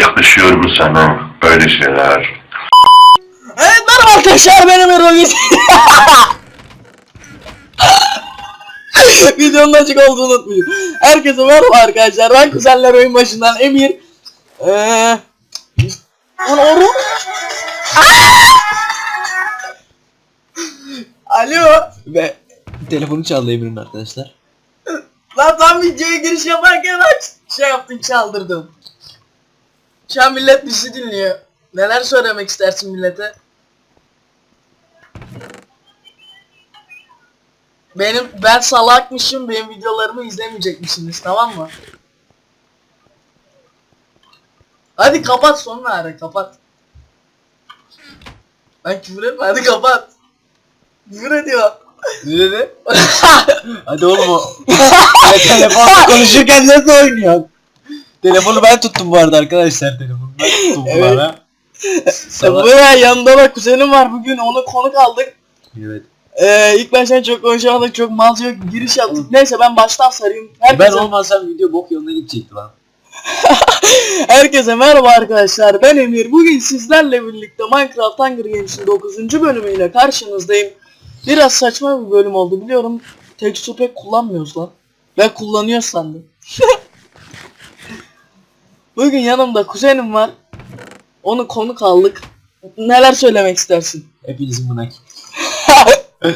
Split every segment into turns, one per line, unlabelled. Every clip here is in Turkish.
Yakışıyor mu sana böyle şeyler?
Evet merhaba arkadaşlar benim Erol Videonun açık olduğunu unutmayın. Herkese merhaba arkadaşlar. Ben kuzenler oyun başından Emir. Eee... Lan oru. Alo. Ve telefonu çaldı Emir'in arkadaşlar. Lan tam videoya giriş yaparken aç şey yaptın çaldırdım. Şu an millet bizi dinliyor. Neler söylemek istersin millete? Benim ben salakmışım benim videolarımı izlemeyecekmişsiniz tamam mı? Hadi kapat sonra ara kapat. Ben küfür etme hadi kapat. Küfür ediyor.
Ne dedi? Hadi oğlum o. Telefonla konuşurken nasıl oynuyor? Telefonu ben tuttum bu arada arkadaşlar telefonu ben tuttum bu
Evet.
arada. Salak.
Buraya yanında da kuzenim var bugün onu konuk aldık.
Evet.
Ee, ilk baştan çok konuşamadık çok malca giriş yaptık. Neyse ben baştan sarayım. Herkese,
Ben olmasam video bok yoluna gidecekti lan.
herkese merhaba arkadaşlar ben Emir. Bugün sizlerle birlikte Minecraft Hunger Games'in 9. bölümüyle karşınızdayım. Biraz saçma bir bölüm oldu biliyorum. Tekstür pek kullanmıyoruz lan. Ben kullanıyor sandım. Bugün yanımda kuzenim var. Onu konuk aldık. Neler söylemek istersin?
Hepinizin buna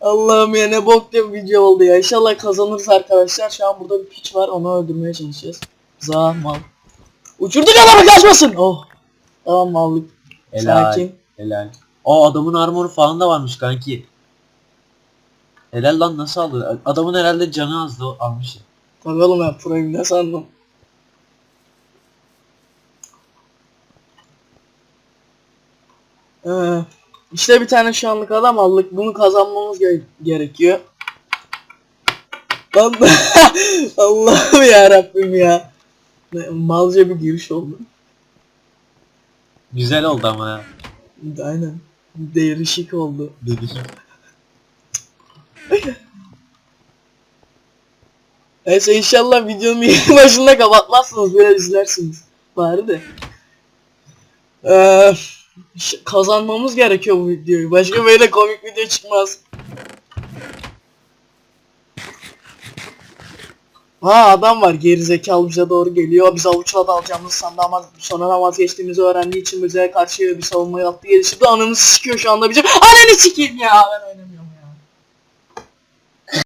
Allah'ım ya ne bok diye bir video oldu ya. İnşallah kazanırız arkadaşlar. Şu an burada bir piç var. Onu öldürmeye çalışacağız. Zaman. Uçurduk adamı kaçmasın. Oh. Tamam mallık.
Helal.
Sakin.
Helal. O adamın armoru falan da varmış kanki. Helal lan nasıl aldı? Adamın herhalde canı azdı almış.
Tabii oğlum ben proyum ne sandım. Ee, işte bir tane şu anlık adam aldık. Bunu kazanmamız ge- gerekiyor. Lan Allah'ım ya Rabbim ya. Malca bir giriş oldu.
Güzel oldu ama ya.
Aynen. Değişik oldu.
Dedi.
Neyse inşallah videonun bir başında kapatmazsınız böyle izlersiniz. Bari de. Ee, kazanmamız gerekiyor bu videoyu. Başka böyle komik video çıkmaz. Ha adam var gerizekalı bize doğru geliyor. Biz avuçla dalacağımızı sandı ama sonradan vazgeçtiğimizi öğrendiği için bize karşı bir savunma yaptı geliştirdi. Ananı sikiyor şu anda bizim. Ananı sikeyim ya ben